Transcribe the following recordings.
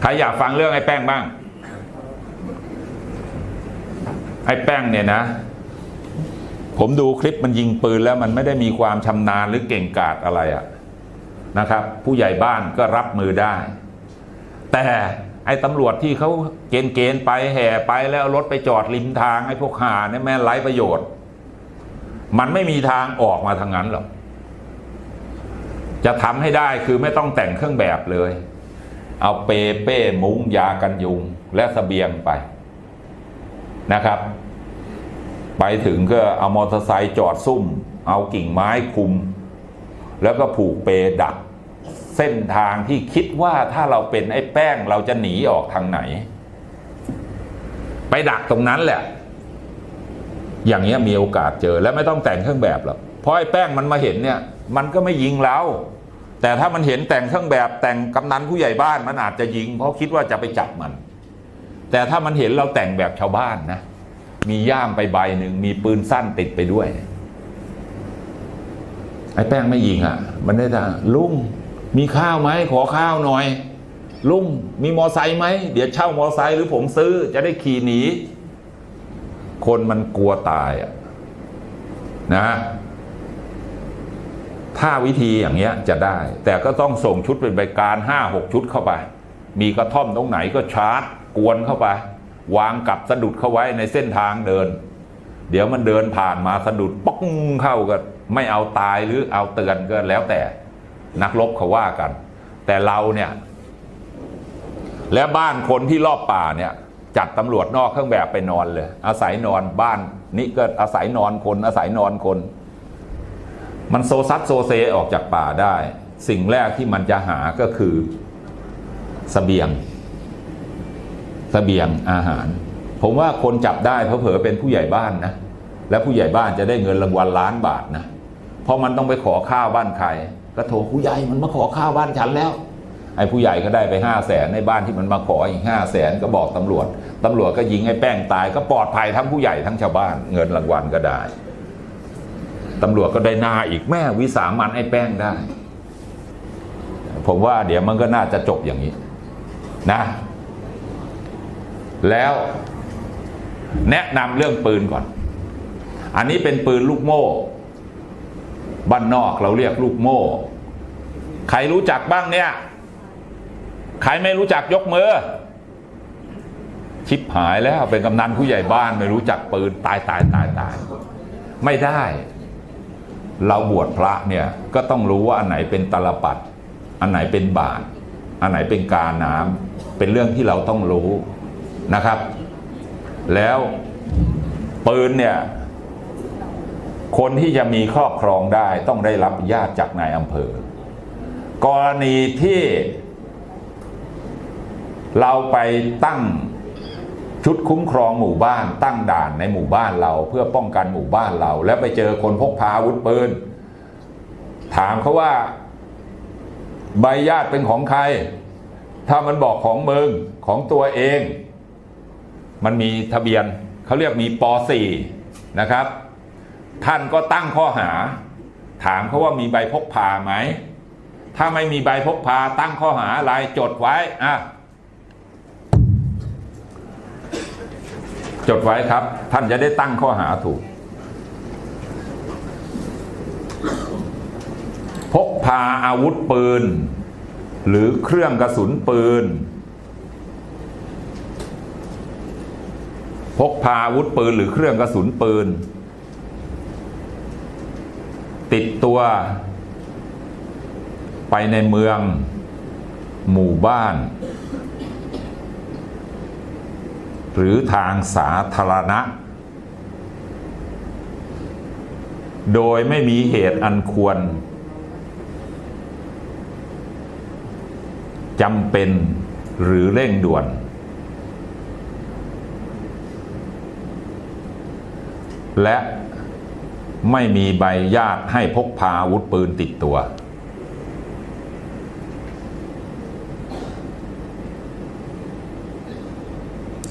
ใครอยากฟังเรื่องไอ้แป้งบ้าง ไอ้แป้งเนี่ยนะ ผมดูคลิปมันยิงปืนแล้วมันไม่ได้มีความชำนาญหรือเก่งกาจอะไรอะนะครับ ผู้ใหญ่บ้านก็รับมือได้ แต่ไอ้ตำรวจที่เขาเกณฑ์เกณฑ์ไปแห่ไปแล้วรถไปจอดริมทางไอ้พวกหาเนี่ยแม่ไร้ประโยชน์ มันไม่มีทางออกมาทางนั้นหรอกจะทำให้ได้คือไม่ต้องแต่งเครื่องแบบเลย เอาเปเป้มุ้งยากันยุงและสเสบียงไปนะครับ ไปถึงก็เอามอเตอร์ไซค์จอดซุ่ม เอากิ่งไม้คุม แล้วก็ผูกเปดักเส้นทางที่คิดว่าถ้าเราเป็นไอ้แป้งเราจะหนีออกทางไหน ไปดักตรงนั้นแหละ อย่างเงี้ยมีโอกาสเจอและไม่ต้องแต่งเครื่องแบบหรอกเพราะไอ้แป้งมันมาเห็นเนี่ย มันก็ไม่ยิงเรา แต่ถ้ามันเห็นแต่งเครื่องแบบแต่งกำนันผู้ใหญ่บ้านมันอาจจะยิง เพราะคิดว่าจะไปจับมัน แต่ถ้ามันเห็นเราแต่งแบบชาวบ้านนะ มีย่ามไปใบหนึ่งมีปืนสั้นติดไปด้วย ไอ้แป้งไม่ยิงอะ มันได้แต่ลุงมีข้าวไหมขอข้าวหน่อย ลุงมีมอไซค์ไหมเดี๋ยวเช่ามอไซค์หรือผมซื้อ จะได้ขี่หนีคนมันกลัวตายอะนะ ถ้าวิธีอย่างเงี้ยจะได้ แต่ก็ต้องส่งชุดเป็นบริการห้าหกชุดเข้าไป มีกระท่อมตรงไหนก็ชาร์จกวนเข้าไป วางกับสะดุดเข้าไว้ในเส้นทางเดิน เดี๋ยวมันเดินผ่านมาสะดุดป๊อกเข้าก็ไม่เอาตายหรือเอาเตือนก็แล้วแต่นักรบเขาว่ากัน แต่เราเนี่ย และบ้านคนที่รอบป่าเนี่ย จัดตำรวจนอกเครื่องแบบไปนอนเลย อาศัยนอนบ้านนี่ก็อาศัยนอนคนอาศัยนอนคน มันโซซัดโซเซออกจากป่าได้ สิ่งแรกที่มันจะหาก็คือสเสบียงสเสบียงอาหาร ผมว่าคนจับได้เพอเผอเป็นผู้ใหญ่บ้านนะ และผู้ใหญ่บ้านจะได้เงินรางวัลล้านบาทนะ เพราะมันต้องไปขอข้าวบ้านใครก็โทรผู้ใหญ่มันมาขอข้าวบ้านฉันแล้ว ไอ้ผู้ใหญ่ก็ได้ไปห้าแสนในบ้านที่มันมาขออีกห้าแสนก็บอกตำรวจตำรวจก็ยิงไอ้แป้งตายก็ปลอดภัยทั้งผู้ใหญ่ทั้งชาวบ้าน เงินรางวัลก็ได้ ตำรวจก็ได้หน้าอีกแม่วิสามันไอ้แป้งได้ ผมว่าเดี๋ยวมันก็น่าจะจบอย่างนี้นะ แล้วแนะนำเรื่องปืนก่อน อันนี้เป็นปืนลูกโม่ บ้านนอกเราเรียกลูกโม่ ใครรู้จักบ้างเนี่ย ใครไม่รู้จักยกมือชิบหายแล้วเป็นกำนันผู้ใหญ่บ้านไม่รู้จักปืนตายตายตายตาย ไม่ได้ เราบวชพระเนี่ยก็ต้องรู้ว่าอันไหนเป็นตลปัด อันไหนเป็นบาท อันไหนเป็นกาน้ำเป็นเรื่องที่เราต้องรู้นะครับ แล้วปืนเนี่ยคนที่จะมีครอบครองได้ต้องได้รับญาติจากนายอำเภอ กรณีที่เราไปตั้ง ชุดคุ้มครองหมู่บ้านตั้งด่านในหมู่บ้านเรา เพื่อป้องกันหมู่บ้านเรา แล้วไปเจอคนพกพาอาวุธปืนถามเขาว่า ใบญาติเป็นของใคร ถ้ามันบอกของมึงของตัวเอง มันมีทะเบียนเขาเรียกมีป .4 นะครับ ท่านก็ตั้งข้อหา ถามเขาว่ามีใบพกพาไหม ถ้าไม่มีใบพกพาตั้งข้อหาอะไรจดไว้อะ จดไว้ครับ ท่านจะได้ตั้งข้อหาถูก พกพาอาวุธปืน หรือเครื่องกระสุนปืน พกพาอาวุธปืนหรือเครื่องกระสุนปืน ติดตัว ไปในเมือง หมู่บ้าน หรือทางสาธารณะ โดยไม่มีเหตุอันควรจำเป็นหรือเร่งด่วน และไม่มีใบญาตให้พกพาอาวุธปืนติดตัว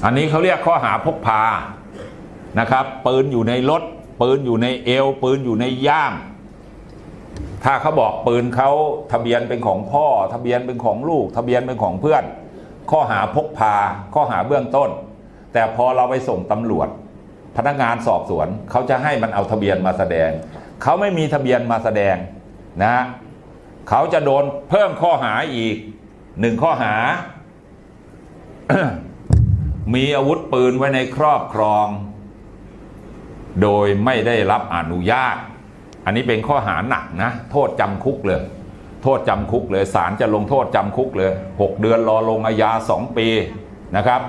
อันนี้เขาเรียกข้อหาพกพานะครับ ปืนอยู่ในรถ ปืนอยู่ในเอว ปืนอยู่ในย่าม ถ้าเขาบอกปืนเขาทะเบียนเป็นของพ่อ ทะเบียนเป็นของลูก ทะเบียนเป็นของเพื่อน ข้อหาพกพา ข้อหาเบื้องต้น แต่พอเราไปส่งตำรวจ พนักงานสอบสวนเขาจะให้มันเอาทะเบียนมาแสดง เขาไม่มีทะเบียนมาแสดงนะเขาจะโดนเพิ่มข้อหาอีกหนึ่งข้อหา มีอาวุธปืนไว้ในครอบครอง โดยไม่ได้รับอนุญาต อันนี้เป็นข้อหาหนักนะ โทษจำคุกเลย โทษจำคุกเลยศาลจะลงโทษจำคุกเลย 6 เดือนรอลงอาญา2ปีนะครับ